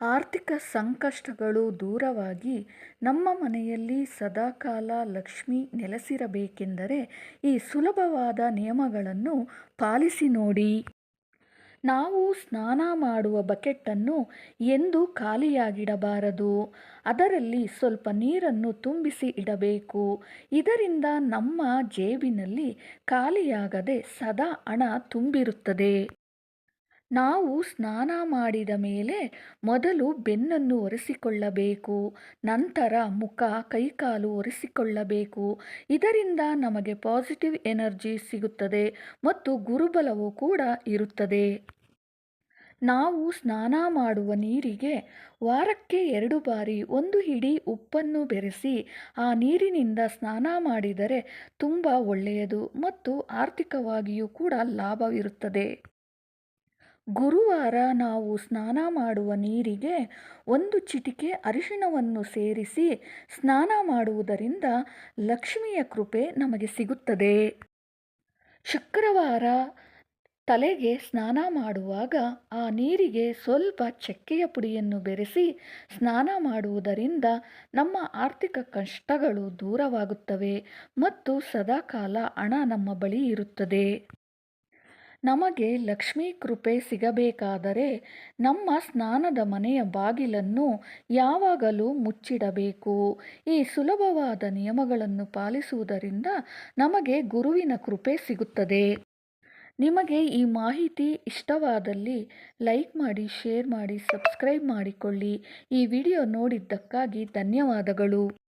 ಆರ್ಥಿಕ ಸಂಕಷ್ಟಗಳು ದೂರವಾಗಿ ನಮ್ಮ ಮನೆಯಲ್ಲಿ ಸದಾಕಾಲ ಲಕ್ಷ್ಮಿ ನೆಲೆಸಿರಬೇಕೆಂದರೆ ಈ ಸುಲಭವಾದ ನಿಯಮಗಳನ್ನು ಪಾಲಿಸಿ ನೋಡಿ. ನಾವು ಸ್ನಾನ ಮಾಡುವ ಬಕೆಟ್ಟನ್ನು ಎಂದು ಖಾಲಿಯಾಗಿಡಬಾರದು. ಅದರಲ್ಲಿ ಸ್ವಲ್ಪ ನೀರನ್ನು ತುಂಬಿಸಿ ಇಡಬೇಕು. ಇದರಿಂದ ನಮ್ಮ ಜೇಬಿನಲ್ಲಿ ಖಾಲಿಯಾಗದೆ ಸದಾ ಹಣ ತುಂಬಿರುತ್ತದೆ. ನಾವು ಸ್ನಾನ ಮಾಡಿದ ಮೇಲೆ ಮೊದಲು ಬೆನ್ನನ್ನು ಒರೆಸಿಕೊಳ್ಳಬೇಕು, ನಂತರ ಮುಖ, ಕೈಕಾಲು ಒರೆಸಿಕೊಳ್ಳಬೇಕು. ಇದರಿಂದ ನಮಗೆ ಪಾಸಿಟಿವ್ ಎನರ್ಜಿ ಸಿಗುತ್ತದೆ ಮತ್ತು ಗುರುಬಲವು ಕೂಡ ಇರುತ್ತದೆ. ನಾವು ಸ್ನಾನ ಮಾಡುವ ನೀರಿಗೆ ವಾರಕ್ಕೆ ಎರಡು ಬಾರಿ ಒಂದು ಹಿಡಿ ಉಪ್ಪನ್ನು ಬೆರೆಸಿ ಆ ನೀರಿನಿಂದ ಸ್ನಾನ ಮಾಡಿದರೆ ತುಂಬ ಒಳ್ಳೆಯದು ಮತ್ತು ಆರ್ಥಿಕವಾಗಿಯೂ ಕೂಡ ಲಾಭವಿರುತ್ತದೆ. ಗುರುವಾರ ನಾವು ಸ್ನಾನ ಮಾಡುವ ನೀರಿಗೆ ಒಂದು ಚಿಟಿಕೆ ಅರಿಶಿಣವನ್ನು ಸೇರಿಸಿ ಸ್ನಾನ ಮಾಡುವುದರಿಂದ ಲಕ್ಷ್ಮಿಯ ಕೃಪೆ ನಮಗೆ ಸಿಗುತ್ತದೆ. ಶುಕ್ರವಾರ ತಲೆಗೆ ಸ್ನಾನ ಮಾಡುವಾಗ ಆ ನೀರಿಗೆ ಸ್ವಲ್ಪ ಚಕ್ಕೆಯ ಪುಡಿಯನ್ನು ಬೆರೆಸಿ ಸ್ನಾನ ಮಾಡುವುದರಿಂದ ನಮ್ಮ ಆರ್ಥಿಕ ಕಷ್ಟಗಳು ದೂರವಾಗುತ್ತವೆ ಮತ್ತು ಸದಾಕಾಲ ಹಣ ನಮ್ಮ ಬಳಿ ಇರುತ್ತದೆ. ನಮಗೆ ಲಕ್ಷ್ಮೀ ಕೃಪೆ ಸಿಗಬೇಕಾದರೆ ನಮ್ಮ ಸ್ನಾನದ ಮನೆಯ ಬಾಗಿಲನ್ನು ಯಾವಾಗಲೂ ಮುಚ್ಚಿಡಬೇಕು. ಈ ಸುಲಭವಾದ ನಿಯಮಗಳನ್ನು ಪಾಲಿಸುವುದರಿಂದ ನಮಗೆ ಗುರುವಿನ ಕೃಪೆ ಸಿಗುತ್ತದೆ. ನಿಮಗೆ ಈ ಮಾಹಿತಿ ಇಷ್ಟವಾದಲ್ಲಿ ಲೈಕ್ ಮಾಡಿ, ಶೇರ್ ಮಾಡಿ, ಸಬ್ಸ್ಕ್ರೈಬ್ ಮಾಡಿಕೊಳ್ಳಿ. ಈ ವಿಡಿಯೋ ನೋಡಿದ್ದಕ್ಕಾಗಿ ಧನ್ಯವಾದಗಳು.